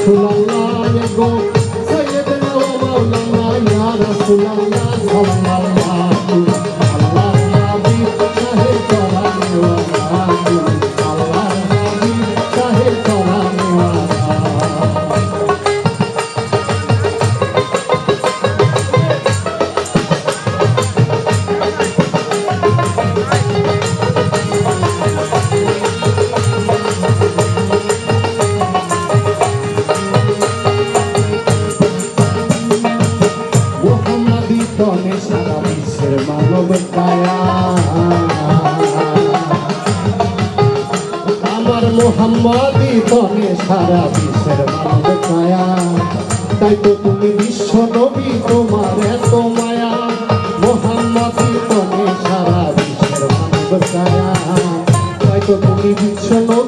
رسول الله يا جو سيدنا ومولانا يا رسول الله কীর্তনে সারা বিশ্বের মানব পায়া। আমার মোহাম্মদী তনে সারা বিশ্বের মানব পায়া। তাই তো তুমি বিশ্ব নবী, তোমার এত